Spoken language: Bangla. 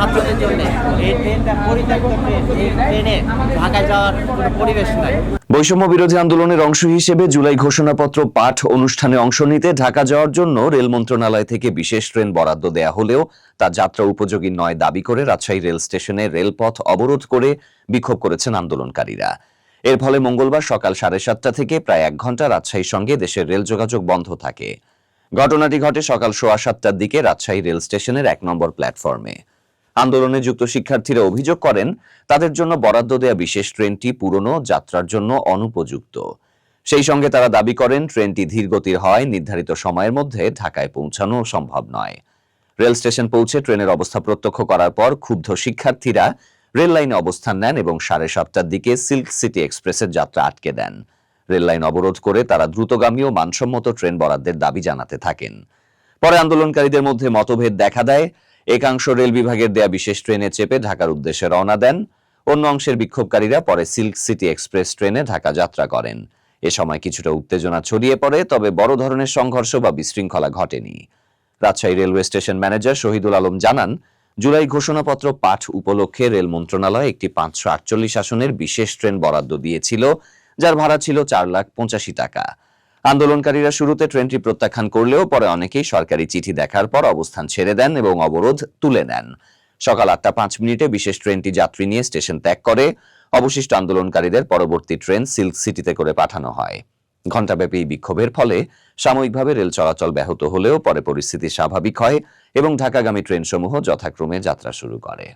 ছাত্রদের জন্য এই ট্রেনটা পরিত্যক্ত ট্রেন। এই ট্রেনে ঢাকায় যাওয়ার কোনো পরিবেশ নাই। বৈষম্য বিরোধী আন্দোলনের অংশ হিসেবে জুলাই ঘোষণাপত্র পাঠ অনুষ্ঠানে অংশ নিতে ঢাকা যাওয়ার জন্য রেল মন্ত্রণালয় থেকে বিশেষ ট্রেন বরাদ্দ দেয়া হলেও তা যাত্রা উপযোগী নয় দাবি করে রাজশাহী রেল স্টেশনে রেলপথ অবরোধ করে বিক্ষোভ করেছেন আন্দোলনকারীরা। এর ফলে মঙ্গলবার সকাল সাড়ে সাতটা থেকে প্রায় এক ঘণ্টা রাজশাহীর সঙ্গে দেশের রেল যোগাযোগ বন্ধ থাকে। ঘটনাটি ঘটে সকাল সোয়া সাতটার দিকে রাজশাহী রেল স্টেশনের এক নম্বর প্ল্যাটফর্মে। আন্দোলনে যুক্ত শিক্ষার্থীরা অভিযোগ করেন, তাদের জন্য বরাদ্দ দেয়া বিশেষ ট্রেনটি পুরনো, যাত্রার জন্য অনুপযুক্ত। সেই সঙ্গে তারা দাবি করেন, ট্রেনটি ধীরগতির হয়, নির্ধারিত সময়ের মধ্যে ঢাকায় পৌঁছানো সম্ভব নয়। রেল স্টেশন পৌঁছে ট্রেনের অবস্থা প্রত্যক্ষ করার পর ক্ষুব্ধ শিক্ষার্থীরা রেল লাইনে অবস্থান নেন এবং সাড়ে সাতটার দিকে সিল্ক সিটি এক্সপ্রেসের যাত্রা আটকে দেন। রেল লাইন অবরোধ করে তারা দ্রুতগামী ও মানসম্মত ট্রেন বরাদ্দের দাবি জানাতে থাকেন। পরে আন্দোলনকারীদের মধ্যে মতভেদ দেখা দেয়। একাংশ রেল বিভাগের দেয়া বিশেষ ট্রেনে চেপে ঢাকার উদ্দেশ্যে রওনা দেন। অন্য অংশের বিক্ষোভকারীরা পরে সিল্ক সিটি এক্সপ্রেস ট্রেনে ঢাকা যাত্রা করেন। এ সময় কিছুটা উত্তেজনা ছড়িয়ে পড়ে, তবে বড় ধরনের সংঘর্ষ বা বিশৃঙ্খলা ঘটেনি। Rajshahi railway station manager Shahidul Alam জানান, জুলাই ঘোষণাপত্র পাঠ উপলক্ষে রেল মন্ত্রণালয় একটি পাঁচশো আটচল্লিশ আসনের বিশেষ ট্রেন বরাদ্দ দিয়েছিল, যার ভাড়া ছিল চার লাখ পঁচাশি টাকা। আন্দোলনকারীরা শুরুতে ট্রেনটি প্রত্যাখ্যান করলেও পরে অনেকেই সরকারি চিঠি দেখার পর অবস্থান ছেড়ে দেন এবং অবরোধ তুলে নেন। সকাল আটটা পাঁচ মিনিটে বিশেষ ট্রেনটি যাত্রী নিয়ে স্টেশন ত্যাগ করে অবশিষ্ট আন্দোলনকারীদের পরবর্তী ট্রেন সিল্ক সিটিতে করে পাঠানো হয়। ঘণ্টাব্যাপী বিক্ষোভের ফলে সাময়িকভাবে রেল চলাচল ব্যাহত হলেও পরে পরিস্থিতি স্বাভাবিক হয় এবং ঢাকাগামী ট্রেনসমূহ যথাক্রমে যাত্রা শুরু করে।